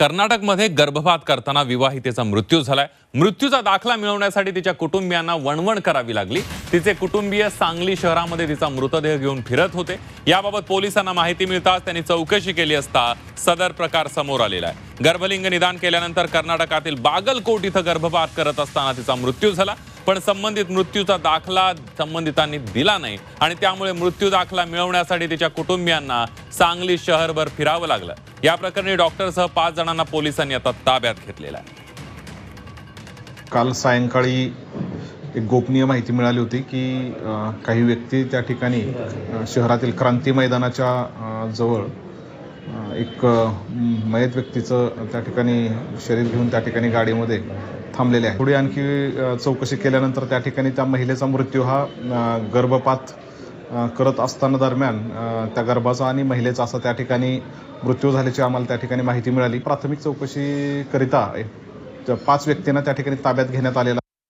कर्नाटकमध्ये गर्भपात करताना विवाहितेचा मृत्यू झालाय. मृत्यूचा दाखला मिळवण्यासाठी तिच्या कुटुंबियांना वणवण करावी लागली. तिचे कुटुंबीय सांगली शहरामध्ये तिचा मृतदेह घेऊन फिरत होते. याबाबत पोलिसांना माहिती मिळताच त्यांनी चौकशी केली असता सदर प्रकार समोर आलेला आहे. गर्भलिंग निदान केल्यानंतर कर्नाटकातील बागलकोट इथं गर्भपात करत असताना तिचा मृत्यू झाला. पण संबंधित मृत्यूचा दाखला संबंधितांनी दिला नाही आणि त्यामुळे मृत्यू दाखला मिळवण्यासाठी तिच्या कुटुंबियांना सांगली शहरभर फिरावं लागलं. या प्रकरणी डॉक्टरसह पाच जणांना पोलिसांनी आता ताब्यात घेतलेला आहे. काल सायंकाळी एक गोपनीय माहिती मिळाली होती की काही व्यक्ती त्या ठिकाणी शहरातील क्रांती मैदानाच्या जवळ एक मयत व्यक्तीचं त्या ठिकाणी शरीर घेऊन त्या ठिकाणी गाडीमध्ये थांबलेले आहे. पुढे आणखी चौकशी केल्यानंतर त्या ठिकाणी त्या महिलेचा मृत्यू हा गर्भपात करत असताना दरम्यान त्या गर्भाचा आणि महिलेचा असा त्या ठिकाणी मृत्यू झाल्याची आम्हाला त्या ठिकाणी माहिती मिळाली. प्राथमिक चौकशीकरिता पाच व्यक्तींना त्या ठिकाणी ताब्यात घेण्यात आलेला